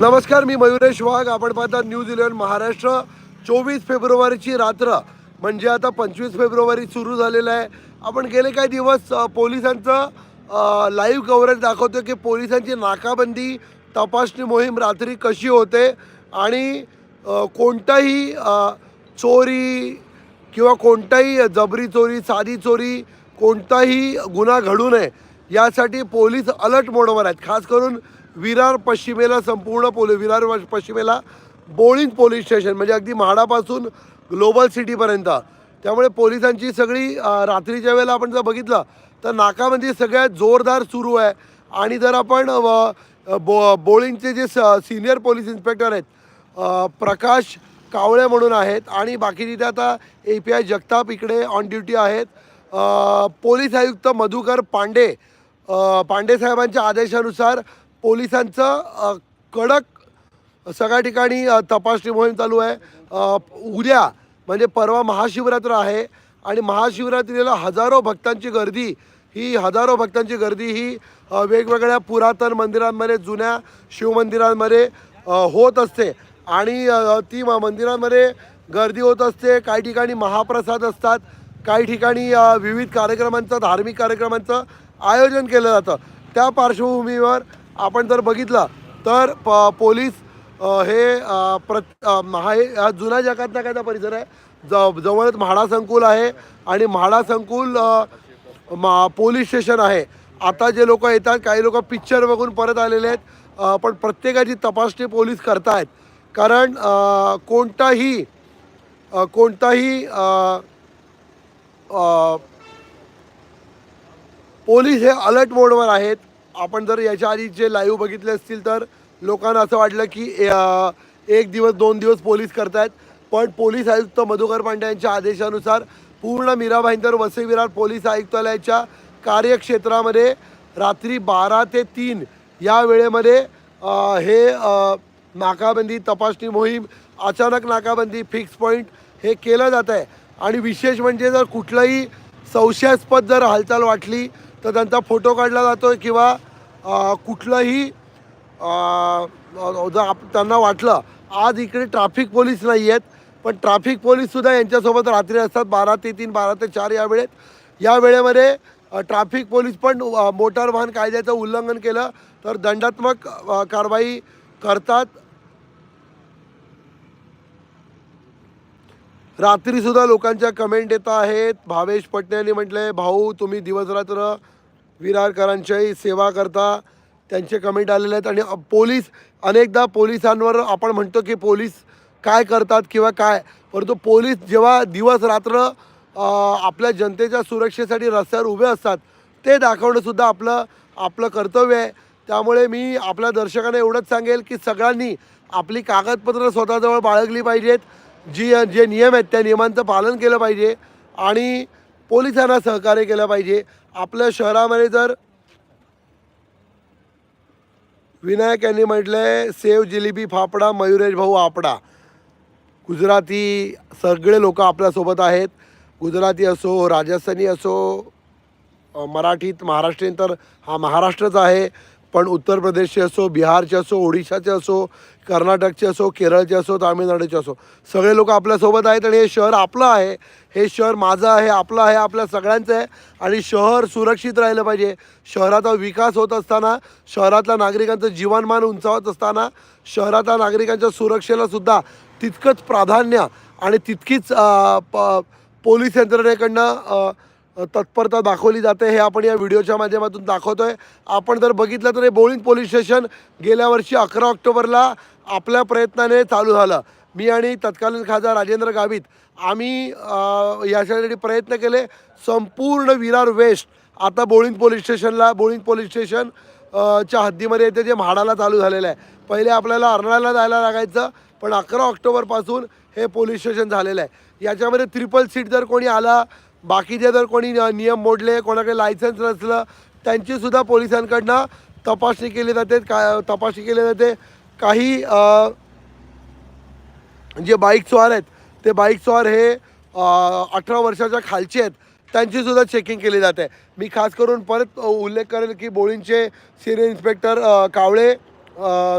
नमस्कार मी मयुरेश वाघ. आपण पाहतात न्यूज इलेव्हन महाराष्ट्र. चोवीस फेब्रुवारीची रात्र. म्हणजे आता पंचवीस फेब्रुवारी सुरू झालेलं आहे. आपण गेले काही दिवस पोलिसांचं लाईव्ह कव्हरेज दाखवतो की पोलिसांची नाकाबंदी तपासणी मोहीम रात्री कशी होते आणि कोणताही चोरी किंवा कोणताही जबरी चोरी साधी चोरी कोणताही गुन्हा घडू नये यासाठी पोलीस अलर्ट मोडवर आहेत. खास करून विरार पश्चिमेला संपूर्ण पोलीस विरार पश्चिमेला बोळिंग पोलीस स्टेशन म्हणजे अगदी म्हाडापासून ग्लोबल सिटीपर्यंत. त्यामुळे पोलिसांची सगळी रात्रीच्या वेळेला आपण जर बघितलं तर नाकामध्ये सगळ्यात जोरदार सुरू आहे. आणि जर आपण बो बोळिंगचे जे स सिनियर पोलीस इन्स्पेक्टर आहेत प्रकाश कावळे म्हणून आहेत. आणि बाकी तिथे आता ए पी आय जगताप इकडे ऑन ड्युटी आहेत. पोलीस आयुक्त मधुकर पांडे पांडे साहेबांच्या आदेशानुसार पोलिसांचं कडक सगळ्या ठिकाणी तपासणी मोहीम चालू आहे. उद्या म्हणजे परवा महाशिवरात्र आहे आणि महाशिवरात्रीला हजारो भक्तांची गर्दी. ही हजारो भक्तांची गर्दी ही वेगवेगळ्या पुरातन मंदिरांमध्ये जुन्या शिवमंदिरांमध्ये होत असते. आणि ती मंदिरांमध्ये गर्दी होत असते. काही ठिकाणी महाप्रसाद असतात. काही ठिकाणी विविध कार्यक्रमांचं धार्मिक कार्यक्रमांचं आयोजन केलं जातं. त्या पार्श्वभूमीवर आपण जर बघितलं तर प पोलीस हे प्रत प्र महा हे हा जुना जगात नाकाचा परिसर आहे? ज जवळच म्हाडा संकुल आहे आणि म्हाडा संकुल मा पोलीस स्टेशन आहे. आता जे लोक येतात काही लोक पिक्चर बघून परत आलेले आहेत. पण प्रत्येकाची तपासणी पोलीस करतायत. कारण कोणताही कोणताही पोलीस हे अलर्ट मोडवर आहेत. आपण जर याच्या आधीचे लाईव्ह बघितले असतील तर लोकांना असं वाटलं की एक दिवस दोन दिवस पोलीस करतायत. पण पोलीस आयुक्त मधुकर पांडे यांच्या आदेशानुसार पूर्ण मीरा भाईंदर वसई विरार पोलीस आयुक्तालयाच्या कार्यक्षेत्रामध्ये रात्री बारा ते तीन या वेळेमध्ये हे नाकाबंदी तपासणी मोहीम अचानक नाकाबंदी फिक्स पॉईंट हे केलं जात आहे. आणि विशेष म्हणजे जर कुठलंही संशयास्पद जर हालचाल वाटली तर त्यांचा फोटो काढला जातो किंवा कुठलंही जर आप त्यांना वाटलं आज इकडे ट्रॅफिक पोलीस नाही आहेत पण ट्रॅफिक पोलीससुद्धा यांच्यासोबत रात्री असतात बारा ते तीन बारा ते चार या वेळेत. या वेळेमध्ये ट्राफिक ट्रॅफिक पोलीस पण मोटार वाहन कायद्याचं उल्लंघन केलं तर दंडात्मक कारवाई करतात. रात्रीसुद्धा लोकांच्या कमेंट येत आहेत. भावेश पटणे यांनी म्हटलं भाऊ तुम्ही दिवसरात्र विरारकरांच्याही सेवा करता त्यांचे कमेंट आलेले आहेत. आणि पोलीस अनेकदा पोलिसांवर आपण म्हणतो की पोलीस काय करतात किंवा काय? परंतु पोलीस जेव्हा दिवस रात्र आपल्या जनतेच्या सुरक्षेसाठी रस्त्यावर उभे असतात ते दाखवणंसुद्धा आपलं आपलं कर्तव्य आहे. त्यामुळे मी आपल्या दर्शकांना एवढंच सांगेल की सगळ्यांनी आपली कागदपत्रं स्वतःजवळ बाळगली पाहिजेत. जी जे नियम आहेत त्या नियमांचं पालन केलं पाहिजे आणि पोलिसांना सहकार्य केलं पाहिजे. आपल्या शहरामध्ये जर विनायक यांनी म्हटलंय सेव जिलेबी फाफडा मयुरेश भाऊ आपडा. गुजराती सगळे लोक आपल्यासोबत आहेत. गुजराती असो राजस्थानी असो मराठीत महाराष्ट्रीयन तर हा महाराष्ट्रच आहे. पण उत्तर प्रदेशचे असो बिहारचे असो ओडिशाचे असो कर्नाटकचे असो केरळचे असो तामिळनाडूचे असो सगळे लोक आपल्यासोबत आहेत आणि हे शहर आपलं आहे. हे शहर माझं आहे आपलं आहे आपल्या सगळ्यांचं आहे आणि शहर सुरक्षित राहिलं पाहिजे. शहराचा विकास होत असताना शहरातल्या नागरिकांचं जीवनमान उंचावत असताना शहरातल्या नागरिकांच्या सुरक्षेला सुद्धा तितकंच प्राधान्य आणि तितकीच प पोलीस यंत्रणेकडनं तत्परता दाखवली जाते हे आपण या व्हिडिओच्या माध्यमातून दाखवतोय. आपण जर बघितलं तर हे बोळिंग पोलीस स्टेशन गेल्या वर्षी अकरा ऑक्टोबरला आपल्या प्रयत्नाने चालू झालं. मी आणि तत्कालीन खासदार राजेंद्र गावित आम्ही याच्यासाठी प्रयत्न केले. संपूर्ण विरार वेस्ट आता बोळिंग पोलीस स्टेशनला बोळिंग पोलीस स्टेशन च्या हद्दीमध्ये येते जे म्हाडाला चालू झालेलं आहे. पहिले आपल्याला अर्नाळ्याला जायला लागायचं पण अकरा ऑक्टोबरपासून हे पोलीस स्टेशन झालेलं आहे. याच्यामध्ये ट्रिपल सीट जर कोणी आला बाकीचे जर कोणी नियम मोडले कोणाकडे लायसन्स नसलं त्यांचीसुद्धा पोलिसांकडनं तपासणी केली जाते. का तपासणी केली जाते. काही जे बाईक स्वार आहेत ते बाईक स्वार हे अठरा वर्षाच्या खालचे आहेत. त्यांचीसुद्धा चेकिंग केली जाते. मी खास करून परत उल्लेख करेल की बोळींचे सिनियर इन्स्पेक्टर कावळे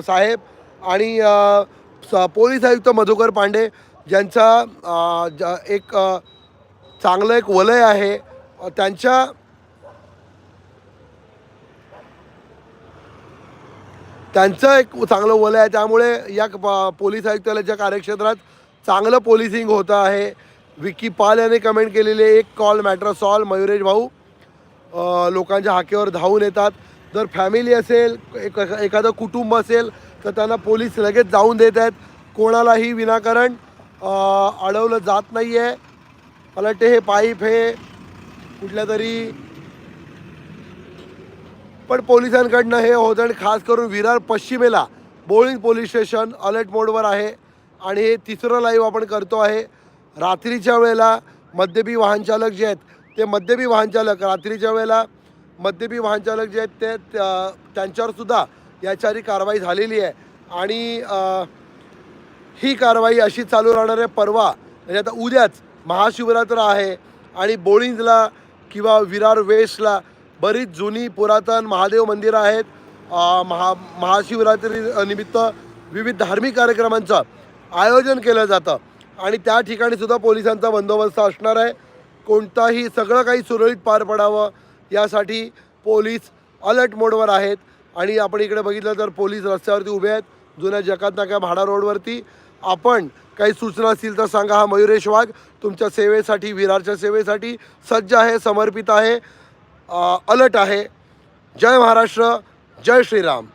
साहेब आणि स- पोलीस आयुक्त मधुकर पांडे ज्यांचा ज- एक आ, चांगलं एक वलय आहे. त्यांच्या त्यांचं एक चांगलं वलय आहे. त्यामुळे या पोलीस आयुक्तालयाच्या कार्यक्षेत्रात चांगलं पोलिसिंग होतं आहे. विकी पाल यांनी कमेंट केलेले एक कॉल मॅटर सॉल्व मयुरेश भाऊ लोकांच्या हाकेवर धावून येतात. जर फॅमिली असेल एक एखादं कुटुंब असेल तर त्यांना पोलीस लगेच जाऊन देत आहेत. कोणालाही विनाकारण अडवलं जात नाही आहे मला वाटते हे पाईप हे कुठल्या तरी. पण पोलिसांकडनं हे होतं आणि खास करून विरार पश्चिमेला बोळिंग पोलीस स्टेशन अलर्ट मोडवर आहे. आणि हे तिसरं लाईव्ह आपण करतो आहे. रात्रीच्या वेळेला मद्यपी वाहनचालक जे आहेत ते मद्यपी वाहनचालक रात्रीच्या वेळेला मद्यपी वाहनचालक जे आहेत ते त्या- त्यांच्यावरसुद्धा याच्याआधी कारवाई झालेली आहे. आणि ही कारवाई अशी चालू राहणार आहे. परवा म्हणजे आता उद्याच महाशिवरात्र आहे आणि बोळिंजला किंवा विरार वेस्टला बरीच जुनी पुरातन महादेव मंदिरं आहेत. महा महाशिवरात्री निमित्त विविध धार्मिक कार्यक्रमांचं आयोजन केलं जातं. आणि त्या ठिकाणी सुद्धा पोलिसांचा बंदोबस्त असणार आहे. कोणताही सगळं काही सुरळीत पार पडावं यासाठी पोलीस अलर्ट मोडवर आहेत. आणि आपण इकडे बघितलं तर पोलीस रस्त्यावरती उभे आहेत. जुन्या जकात नाका भाडा रोडवरती. आपण काही सूचना असतील तर सांगा. हा मयुरेश वाघ तुमच्या सेवेसाठी विरारच्या सेवेसाठी सज्ज आहे समर्पित आहे अलर्ट आहे. जय महाराष्ट्र जय श्रीराम.